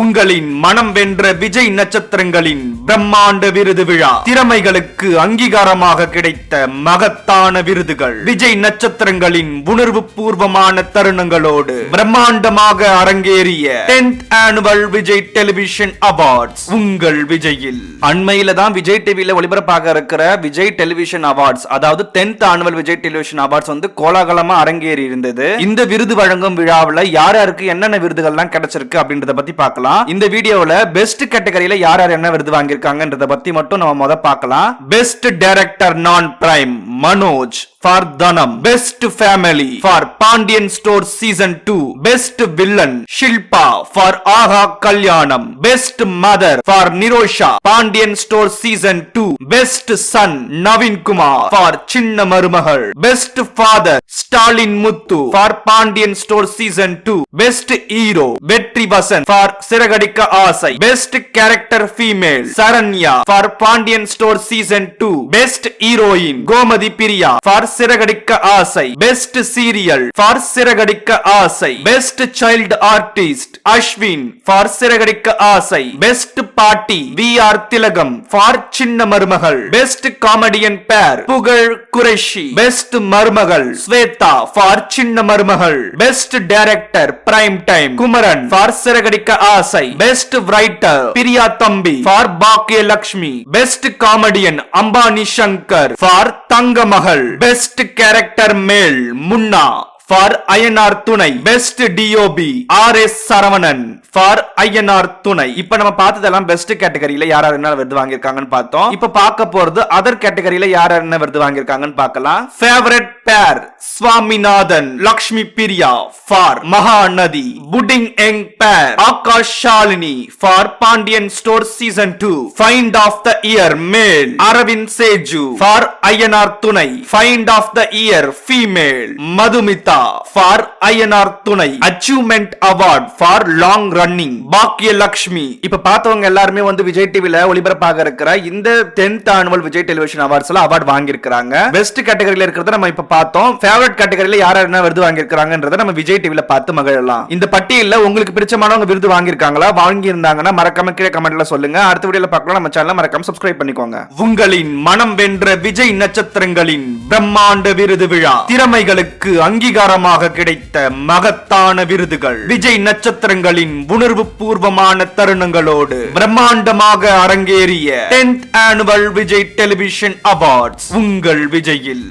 உங்களின் மனம் வென்ற விஜய் நட்சத்திரங்களின் பிரம்மாண்ட விருது விழா. திறமைகளுக்கு அங்கீகாரமாக கிடைத்த மகத்தான விருதுகள். விஜய் நட்சத்திரங்களின் உணர்வு பூர்வமான தருணங்களோடு பிரம்மாண்டமாக அரங்கேறிய 10th annual Vijay television awards உங்கள் விஜயில். அண்மையில தான் விஜய் டிவியில ஒளிபரப்பாக இருக்கிற விஜய் டெலிவிஷன் அவார்ட்ஸ் அதாவது 10th annual Vijay television awards வந்து கோலாகலமா அரங்கேறி இருந்தது இந்த விருது வழங்கும் விழாவுல யார் யாருக்கு என்னென்ன விருதுகள்லாம் கிடைச்சிருக்கு அப்படின்றத பத்தி பார்க்கலாம். இந்த வீடியோவில் பெஸ்ட் கேட்டகரியில யார் யார் என்ன விருது வாங்கியிருக்காங்கன்றத பத்தி மட்டும் நம்ம முத பார்க்கலாம். பெஸ்ட் டைரக்டர் நான் prime Manoj for Thanam best family for Pandian store season two best villain Shilpa for Aaha Kalyanam best mother for Nirosha Pandian store season two best son Naveen Kumar for Chinna Marumagal best father Stalin Muthu for Pandian store season two best hero Vetri Vasan for Siragadikka Aasai best character female Saranya for Pandian store season two best heroine Gomathi Priya for Siragadikka Aasai. Best serial for Siragadikka Aasai. Best child artist Ashwin for Siragadikka Aasai. Best பாட்டி we are திலகம் for Chinna Marumagal. Best comedian பேர் புகழ் Qureshi best மருமகள் Swetha for Chinna Marumagal. Best director prime time Kumaran for Siragadikka Aasai. Best writer Priya Thambi for Baakiya Lakshmi best comedian Ambani Shankar for Thanga Magal best best character male Munna. For INR துணை. Best DOP R S Saravanan. For INR துணை. இப்ப நம்ம பார்த்ததெல்லாம் best கேட்டகரியில யார் யார் என்ன விருது வாங்கியிருக்காங்கன்னு பார்த்தோம். இப்ப பார்க்க போறது அதர் கேட்டகரியில யார் யார் என்ன விருது வாங்கியிருக்காங்கன்னு பார்க்கலாம். Favourite pair Swaminathan Lakshmi Priya for Mahanadhi budding young pair Akash Shalini for Pandian store season two find of the year male Aravind Seju for INR துணை find of the year female Madhumitha for INR துணை achievement award for long running Baakiya Lakshmi இப்ப பார்த்தவங்க எல்லாருமே வந்து விஜய் டிவில ஒளிபரப்பாக இருக்கிற இந்த 10th ஆனுவல் விஜய் டெலிவிஷன் அவார்ட்ஸ்ல அவார்ட் வாங்கியிருக்காங்க பெஸ்ட் கேட்டகரியில இருக்கிறத நம்ம இப்ப பார்த்தோம். ஃபேவரட் கேட்டகரியில யார் என்ன விருது வாங்கியிருக்காங்கன்றத நம்ம விஜய் டிவில பார்த்து மகிழலாம். இந்த பட்டியல்ல உங்களுக்கு பிடிச்சமானவங்க விருது வாங்கியிருக்காங்களா வாங்கி இருந்தாங்கன்னா மறக்காம கீழே கமெண்ட்ல சொல்லுங்க. அடுத்த வீடியோல பார்க்கலாம் நம்ம சேனல் மறக்காம சப்ஸ்கிரைப் பண்ணிக்கோங்க. உங்களின் மனம் வென்ற விஜய் நட்சத்திரங்களின் பிரம்மாண்ட விருது விழா. திறமைகளுக்கு அங்கீகாரம் அங்கீகாரமாக கிடைத்த மகத்தான விருதுகள். விஜய் நட்சத்திரங்களின் உணர்வு பூர்வமான தருணங்களோடு பிரம்மாண்டமாக அரங்கேறிய 10th annual Vijay television awards உங்கள் விஜயில்.